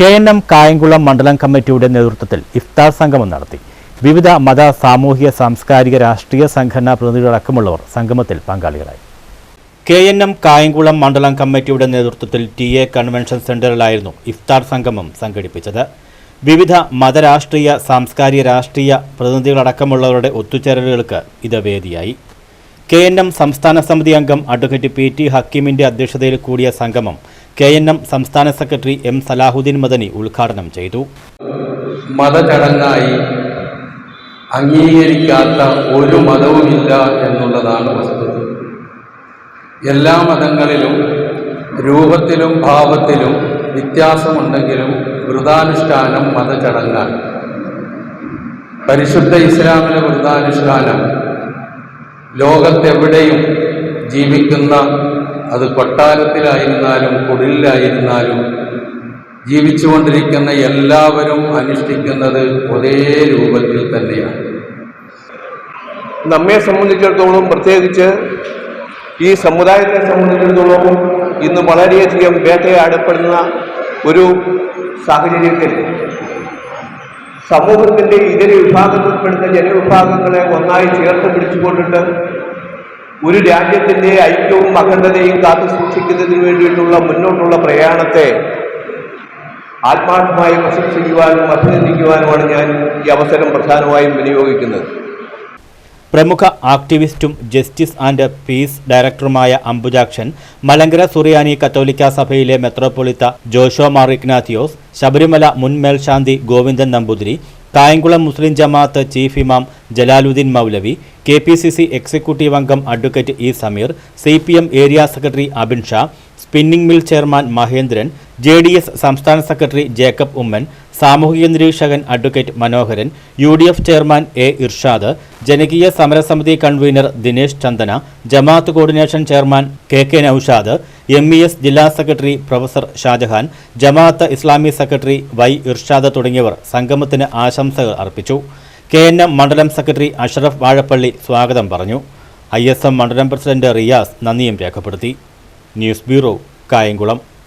K N M Kayamkulam മണ്ഡലം കമ്മിറ്റിയുടെ നേതൃത്വത്തിൽ ഇഫ്താർ സംഗമം നടത്തി. വിവിധ മത സാമൂഹിക സാംസ്കാരിക രാഷ്ട്രീയ സംഘടനാ പ്രതിനിധികളടക്കമുള്ളവർ സംഗമത്തിൽ പങ്കാളികളായി. കെ എൻ എം കായംകുളം മണ്ഡലം കമ്മിറ്റിയുടെ നേതൃത്വത്തിൽ ടി എ കൺവെൻഷൻ സെന്ററിലായിരുന്നു ഇഫ്താർ സംഗമം സംഘടിപ്പിച്ചത്. വിവിധ മതരാഷ്ട്രീയ സാംസ്കാരിക രാഷ്ട്രീയ പ്രതിനിധികളടക്കമുള്ളവരുടെ ഒത്തുചേരലുകൾക്ക് ഇത് വേദിയായി. കെ എൻ എം സംസ്ഥാന സമിതി അംഗം അഡ്വക്കേറ്റ് പി ടി ഹക്കീമിന്റെ അധ്യക്ഷതയിൽ കൂടിയ സംഗമം കെ എൻ എം സംസ്ഥാന സെക്രട്ടറി എം സലാഹുദ്ദീൻ മദനി ഉദ്ഘാടനം ചെയ്തു. മതചടങ്ങായി അംഗീകരിക്കാത്ത ഒരു മതവുമില്ല എന്നുള്ളതാണ് വസ്തുത. എല്ലാ മതങ്ങളിലും രൂപത്തിലും ഭാവത്തിലും വ്യത്യാസമുണ്ടെങ്കിലും വ്രതാനുഷ്ഠാനം മതചടങ്ങാണ്. പരിശുദ്ധ ഇസ്ലാമിലെ വ്രതാനുഷ്ഠാനം ലോകത്തെവിടെയും ജീവിക്കുന്ന അത് കൊട്ടാരത്തിലായിരുന്നാലും കുടിലായിരുന്നാലും ജീവിച്ചുകൊണ്ടിരിക്കുന്ന എല്ലാവരും അനുഷ്ഠിക്കുന്നത് ഒരേ രൂപത്തിൽ തന്നെയാണ്. നമ്മെ സംബന്ധിച്ചിടത്തോളം പ്രത്യേകിച്ച് ഈ സമുദായത്തെ സംബന്ധിച്ചിടത്തോളം ഇന്ന് വളരെയധികം വേട്ടയാടപ്പെടുന്ന ഒരു സാഹചര്യത്തിൽ സമൂഹത്തിന്റെ ഇതര വിഭാഗത്തിൽപ്പെടുന്ന ജനവിഭാഗങ്ങളെ ഒന്നായി ചേർത്ത് പിടിച്ചുകൊണ്ടിട്ട് ഒരു രാജ്യത്തിന്റെ ഐക്യവും അഖണ്ഡതയും കാത്തു സൂക്ഷിക്കുന്നതിന് വേണ്ടിയിട്ടുള്ള മുന്നോട്ടുള്ള പ്രയാണത്തെ ആത്മാർത്ഥമായി പ്രശംസിക്കുവാനും അഭിനന്ദിക്കുവാനുമാണ് ഞാൻ ഈ അവസരം പ്രധാനമായും വിനിയോഗിക്കുന്നത്. പ്രമുഖ ആക്ടിവിസ്റ്റും ജസ്റ്റിസ് ആൻഡ് പീസ് ഡയറക്ടറുമായ അംബുജാക്ഷൻ മലങ്കര സുറിയാനി കത്തോലിക്ക സഭയിലെ മെത്രോപൊളിത്ത ജോഷോ മാർ ഇഗ്നാത്തിയോസ് ശബരിമല മുൻ മേൽശാന്തി ഗോവിന്ദൻ നമ്പൂതിരി കായംകുളം മുസ്ലിം ജമാഅത്ത് ചീഫ് ഇമാം ജലാലുദ്ദീൻ മൗലവി K P C C executive അംഗം advocate E Sameer C P M area secretary Abin Shah spinning mill chairman Mahendran J D S സംസ്ഥാന സെക്രട്ടറി ജേക്കബ് ഉമ്മൻ സാമൂഹിക നിരീക്ഷകൻ advocate Manoharan U D F chairman A Irshad ജനകീയ സമരസമിതി convener Dinesh Chandana Jamaat coordination chairman K K Noushad M E S ജില്ലാ secretary professor Shahjahan Jamaat Islami secretary Y Irshad തുടങ്ങിയവർ സംഗമത്തിന് ആശംസകൾ അർപ്പിച്ചു. കെ എൻ എം മണ്ഡലം secretary Ashraf Vazhappally സ്വാഗതം പറഞ്ഞു. ഐ എസ് എം മണ്ഡലം പ്രസിഡന്റ് റിയാസ് നന്ദിയും രേഖപ്പെടുത്തി. News bureau Kayamkulam.